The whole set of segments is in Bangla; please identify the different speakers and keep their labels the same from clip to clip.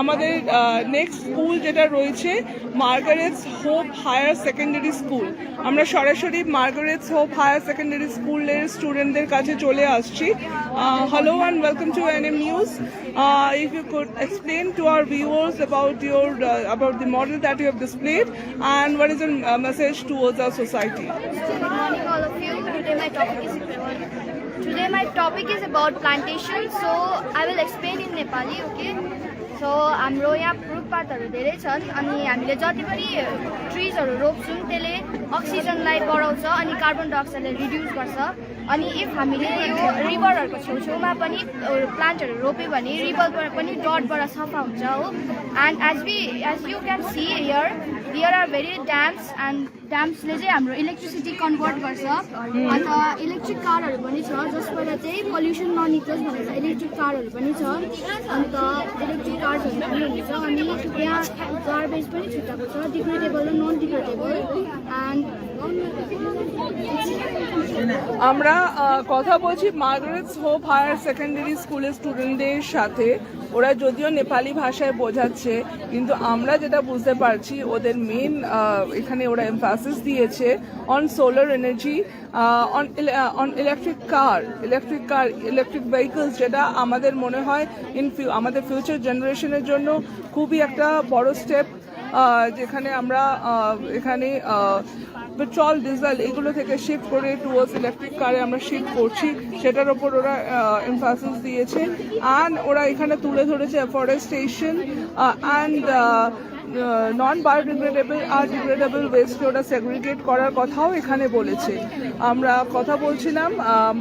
Speaker 1: আমাদের নেক্সট স্কুল যেটা রয়েছে Margaret's hope higher secondary school আমরা সরাসরি মার্গারেটস হোপ হায়ার সেকেন্ডারি স্কুলের স্টুডেন্টদের কাছে চলে আসছি। Hello and welcome to N M news if you could explain to our viewers about your about the model that you have displayed and what is a
Speaker 2: message to us our society Today my topic is about plantation, so I will explain in Nepali, okay? So हाम्रो यहाँ रुखपातहरू धेरै छन् अनि हामीले जति पनि ट्रिजहरू रोप्छौँ त्यसले अक्सिजनलाई बढाउँछ अनि कार्बन डाइअक्साइडलाई रिड्युस गर्छ। अनि इफ हामीले यो रिभरहरूको छेउछेउमा पनि प्लान्टहरू रोप्यो भने रिभरबाट पनि डटबाट सफा हुन्छ हो। And as we as you can see here here are very dams and ड्याम्सले चाहिँ हाम्रो इलेक्ट्रिसिटी कन्भर्ट गर्छ। अन्त इलेक्ट्रिक कारहरू पनि छ जसबाट चाहिँ पल्युसन ननिक्लोस् भनेर इलेक्ट्रिक कारहरू पनि छ। अन्त इलेक्ट्रिक कार्सहरू पनि हुन्छ। अनि यहाँ गार्बेज पनि छुट्टाएको छ डिग्रेडेबल र नन डिग्रेडेबल एन्ड
Speaker 1: আমরা কথা বলছি মার্গারেটস হোপ হায়ার সেকেন্ডারি স্কুলের স্টুডেন্টদের সাথে। ওরা যদিও নেপালি ভাষায় বোঝাচ্ছে, কিন্তু আমরা যেটা বুঝতে পারছি, ওদের মেন এখানে ওরা এমফাসিস দিয়েছে on solar energy on on electric car electric car electric vehicles যেটা আমাদের মনে হয় ইন আমাদের ফিউচার জেনারেশনের জন্য খুবই একটা বড় স্টেপ যেখানে আমরা এখানে পেট্রোল ডিজেল এগুলো থেকে শিফট করে টুয়ার্স ইলেকট্রিক কারে আমরা শিফট করছি। সেটার ওপর ওরা এমফাসিস দিয়েছে। অ্যান্ড ওরা এখানে তুলে ধরেছে ফরেস্টেশন অ্যান্ড নন বায়োডিগ্রেডেবল আর ডিগ্রেডেবল ওয়েস্ট ওরা সেগ্রিগেট করার কথাও এখানে বলেছে। আমরা কথা বলছিলাম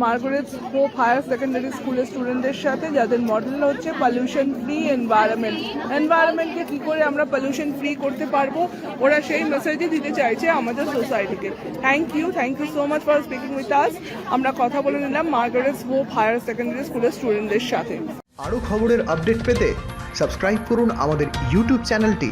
Speaker 1: মার্গারেটস হোপ হায়ার সেকেন্ডারি স্কুলের স্টুডেন্টদের সাথে, যাদের মডেল হচ্ছে পলিউশন ফ্রি এনভায়রনমেন্ট এনভায়রনমেন্টকে কী করে আমরা পলিউশন ফ্রি করতে পারব? ওরা সেই মেসেজই দিতে চাইছে আমাদের সোসাইটিকে thank you thank you so much for speaking with us আমরা কথা বলে নিলাম মার্গারেটস হোপ হায়ার সেকেন্ডারি স্কুলের স্টুডেন্টদের সাথে।
Speaker 3: আরও খবরের আপডেট পেতে সাবস্ক্রাইব করুন আমাদের ইউটিউব চ্যানেলটি